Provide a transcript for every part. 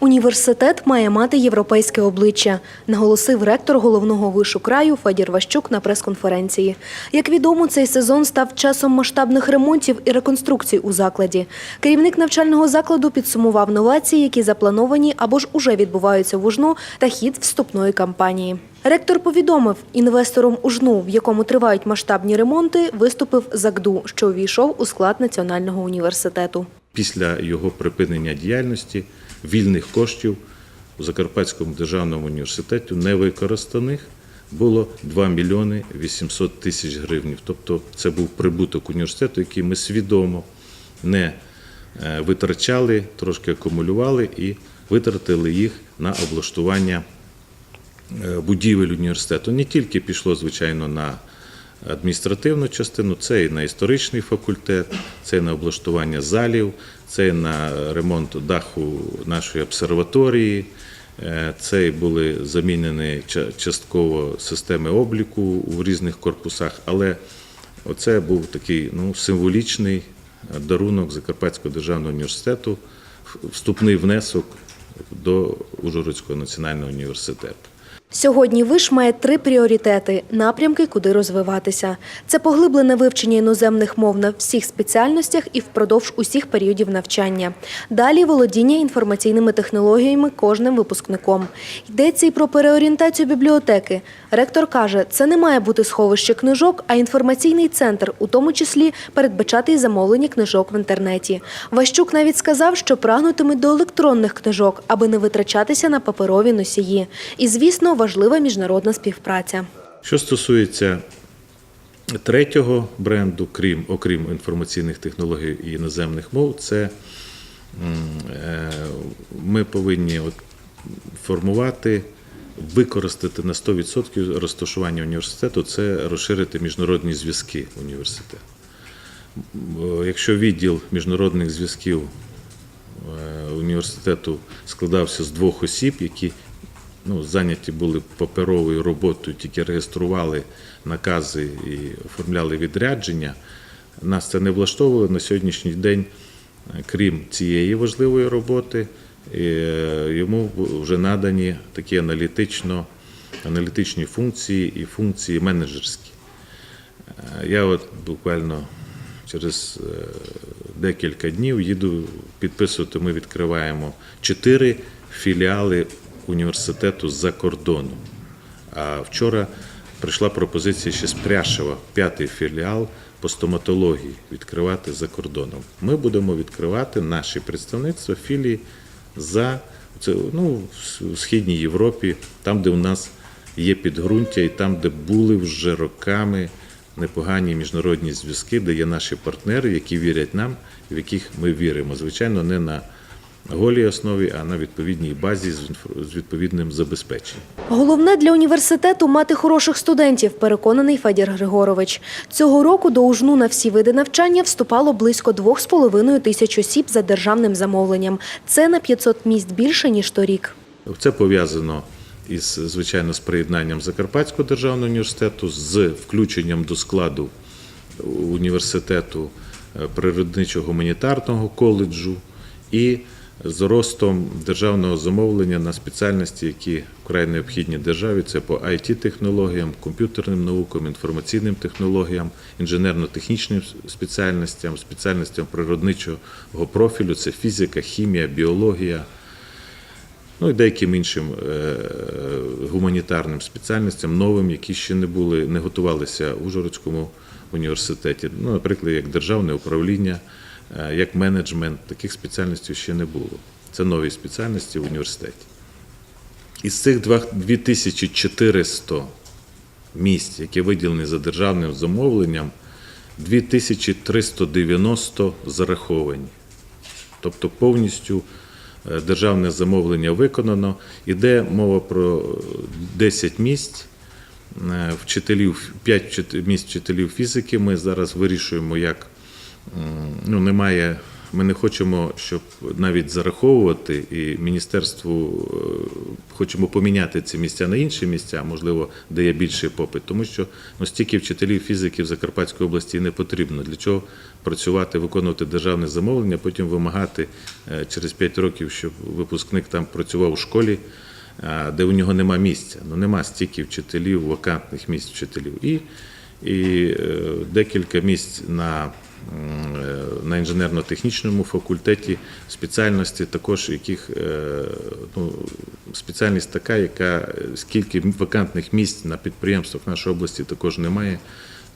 Університет має мати європейське обличчя, наголосив ректор головного вишу краю Федір Ващук на прес-конференції. Як відомо, цей сезон став часом масштабних ремонтів і реконструкцій у закладі. Керівник навчального закладу підсумував новації, які заплановані або ж уже відбуваються в УЖНУ та хід вступної кампанії. Ректор повідомив, інвестором УЖНУ, в якому тривають масштабні ремонти, виступив ЗАГДУ, що увійшов у склад Національного університету. Після його припинення діяльності вільних коштів у Закарпатському державному університеті невикористаних було 2 мільйони 800 тисяч гривень. Тобто це був прибуток університету, який ми свідомо не е, витрачали, трошки акумулювали і витратили їх на облаштування е, будівель університету. Не тільки пішло, звичайно, на адміністративну частину, це і на історичний факультет, це і на облаштування залів, це і на ремонт даху нашої обсерваторії. е, Це були замінені частково системи обліку у різних корпусах, але оце був такий ну, символічний дарунок Закарпатського державного університету, вступний внесок до Ужгородського національного університету. Сьогодні виш має три пріоритети – напрямки, куди розвиватися. Це поглиблене вивчення іноземних мов на всіх спеціальностях і впродовж усіх періодів навчання. Далі володіння інформаційними технологіями кожним випускником. Йдеться і про переорієнтацію бібліотеки. Ректор каже, це не має бути сховище книжок, а інформаційний центр, у тому числі передбачати і замовлення книжок в інтернеті. Ващук навіть сказав, що прагнутимуть до електронних книжок, аби не витрачатися на паперові носії. І, звісно, важлива міжнародна співпраця. Що стосується третього бренду, крім окрім інформаційних технологій і іноземних мов, це е, ми повинні от формувати, використати на 100% розташування університету, це розширити міжнародні зв'язки університету. Якщо відділ міжнародних зв'язків е, університету складався з двох осіб, які ну, зайняті були паперовою роботою, тільки реєстрували накази і оформляли відрядження. Нас це не влаштовувало на сьогоднішній день, е, крім цієї важливої роботи, е, йому вже надані такі аналітично, аналітичні функції і функції менеджерські. Е, Я от буквально через декілька днів їду підписувати. Ми відкриваємо чотири філіали університету за кордоном. А вчора прийшла пропозиція ще з Пряшева, п'ятий філіал по стоматології відкривати за кордоном. Ми будемо відкривати наші представництва філії за це, ну, в Східній Європі, там, де у нас є підґрунтя, і там, де були вже роками непогані міжнародні зв'язки, де є наші партнери, які вірять нам, в яких ми віримо. Звичайно, не на голій основі, а на відповідній базі з відповідним забезпеченням. Головне для університету мати хороших студентів, переконаний Федір Григорович. Цього року до УЖНУ на всі види навчання вступало близько 2,5 тисяч осіб за державним замовленням. Це на 500 місць більше, ніж торік. Це пов'язано із звичайно з приєднанням Закарпатського державного університету, з включенням до складу університету е, природничо-гуманітарного коледжу і з ростом державного замовлення на спеціальності, які вкрай необхідні державі. Це по it технологіям комп'ютерним наукам, інформаційним технологіям, інженерно-технічним спеціальностям, спеціальностям природничого профілю. Це фізика, хімія, біологія ну і деяким іншим е, гуманітарним спеціальностям, новим, які ще не були, не готувалися у Ужгородському університеті. Ну, наприклад, як державне управління, як менеджмент, таких спеціальностей ще не було. Це нові спеціальності в університеті. Із цих 2400 місць, які виділені за державним замовленням, 2390 зараховані. Тобто повністю е, державне замовлення виконано. Іде мова про е, 10 місць е, вчителів, 5 місць вчителів фізики. Ми зараз вирішуємо, як ну, немає ми не хочемо, щоб навіть зараховувати, і міністерству е, хочемо поміняти ці місця на інші місця, можливо, де є більший попит, тому що ну, стільки вчителів фізики в Закарпатській області не потрібно. Для чого працювати, виконувати державне замовлення, потім вимагати е, через 5 років, щоб випускник там працював у школі, де у нього нема місця. Ну нема стільки вчителів, вакантних місць вчителів. І, і е, декілька місць на, на інженерно-технічному факультеті спеціальності, також яких е, ну, спеціальність така, яка е, скільки вакантних місць на підприємствах нашої області також немає.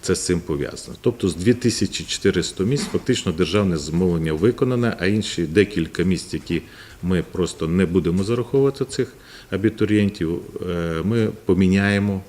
Це з цим пов'язано. Тобто з 2400 місць фактично державне замовлення виконане, а інші декілька місць, які ми просто не будемо зараховувати цих абітурієнтів, е, ми поміняємо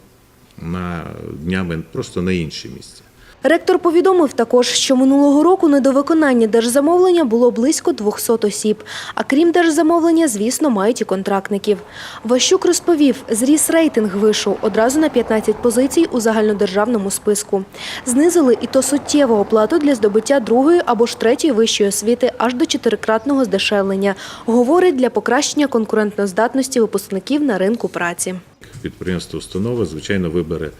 на днями просто на інші місця. Ректор повідомив також, що минулого року недовиконання держзамовлення було близько 200 осіб. А крім держзамовлення, звісно, мають і контрактників. Ващук розповів, зріс рейтинг вишу одразу на 15 позицій у загальнодержавному списку. Знизили і то суттєву оплату для здобуття другої або ж третьої вищої освіти аж до чотирикратного здешевлення. Говорить, для покращення конкурентноздатності випускників на ринку праці. Підприємство установа, звичайно, вибере,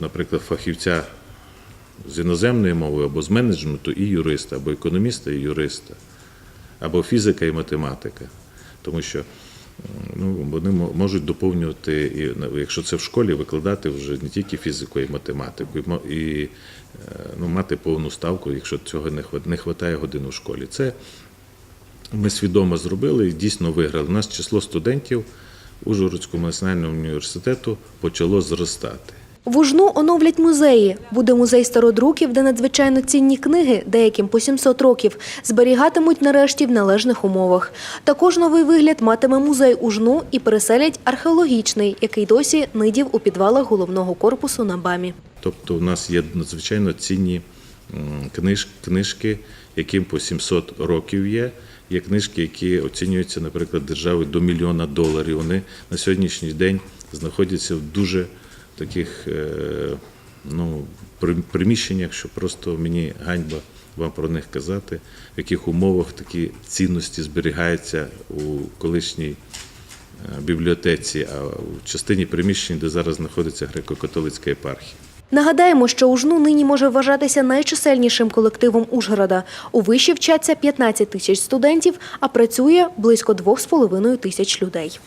наприклад, фахівця з іноземної мови або з менеджменту і юриста, або економіста і юриста, або фізика і математика. Тому що ну, вони можуть доповнювати, і, якщо це в школі, викладати вже не тільки фізику і математику, і, е, ну, мати повну ставку, якщо цього не вистачає годин у школі. Це ми свідомо зробили і дійсно виграли. У нас число студентів Ужгородського національного університету почало зростати. В Ужну оновлять музеї. Буде музей стародруків, де надзвичайно цінні книги, деяким по 700 років, зберігатимуть нарешті в належних умовах. Також новий вигляд матиме музей Ужну і переселять археологічний, який досі нидів у підвалах головного корпусу на БАМі. Тобто у нас є надзвичайно цінні книжки, яким по 700 років є. Є книжки, які оцінюються, наприклад, державою до мільйона доларів. Вони на сьогоднішній день знаходяться в дуже таких е, ну, приміщеннях, що просто мені ганьба вам про них казати, в яких умовах такі цінності зберігаються у колишній е, бібліотеці, а в частині приміщень, де зараз знаходиться греко-католицька єпархія. Нагадаємо, що Ужну нині може вважатися найчисельнішим колективом Ужгорода. У виші вчаться 15 тисяч студентів, а працює близько 2,5 тисяч людей.